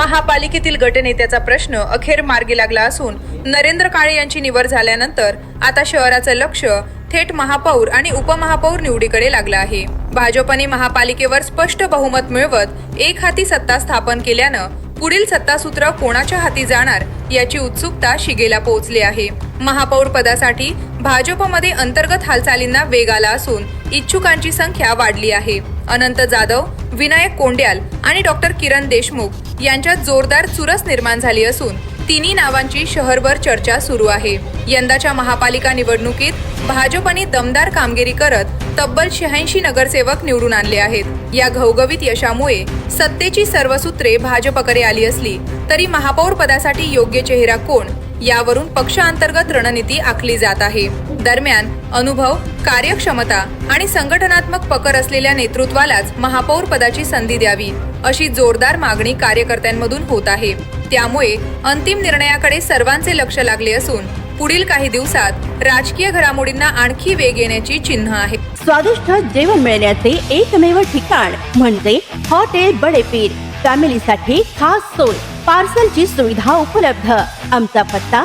महापालिकेतील गटनेत्याचा प्रश्न अखेर मार्गी लागला असून नरेंद्र काळे यांची निवड झाल्यानंतर आता शहराचं लक्ष थेट महापौर आणि उपमहापौर निवडीकडे लागलं आहे. भाजपने महापालिकेवर स्पष्ट बहुमत मिळवत एक हाती सत्ता स्थापन केल्यानं पुढील सत्तासूत्र कोणाच्या हाती जाणार याची उत्सुकता शिगेला पोहोचली आहे. महापौर पदासाठी भाजपमध्ये अंतर्गत हालचालींना वेग आला असून इच्छुकांची संख्या वाढली आहे. अनंत जाधव विनायक कोंड्याल आणि डॉक्टर किरण देशमुख यांच्यात जोरदार चुरस निर्माण झाली असून तिन्ही नावांची शहरभर चर्चा सुरू आहे. यंदाच्या महापालिका निवडणुकीत भाजपने दमदार कामगिरी करत तब्बल शहाऐंशी नगरसेवक निवडून आणले आहेत. या घवघवीत यशामुळे सत्तेची सर्व सूत्रे भाजपकडे आली असली तरी महापौर पदासाठी योग्य चेहरा कोण यावरून पक्षांतर्गत रणनीती आखली जात आहे. दरम्यान अनुभव कार्यक्षमता आणि संघटनात्मक पकर असलेल्या नेतृत्वालाच महापौर पदाची संधी द्यावी अशी जोरदार मागणी कार्यकर्त्यांमधून होत आहे. त्यामुळे अंतिम निर्णयाकडे सर्वांचे लक्ष लागले असून पुढील काही दिवसात राजकीय घडामोडींना आणखी वेग येण्याची चिन्ह आहे. स्वादिष्ट जेवण मिळण्याचे एकमेव ठिकाण म्हणजे हॉटेल बडेपीर. फॅमिलीसाठी खास सोय पार्सलची सुविधा उपलब्ध. आमचा पत्ता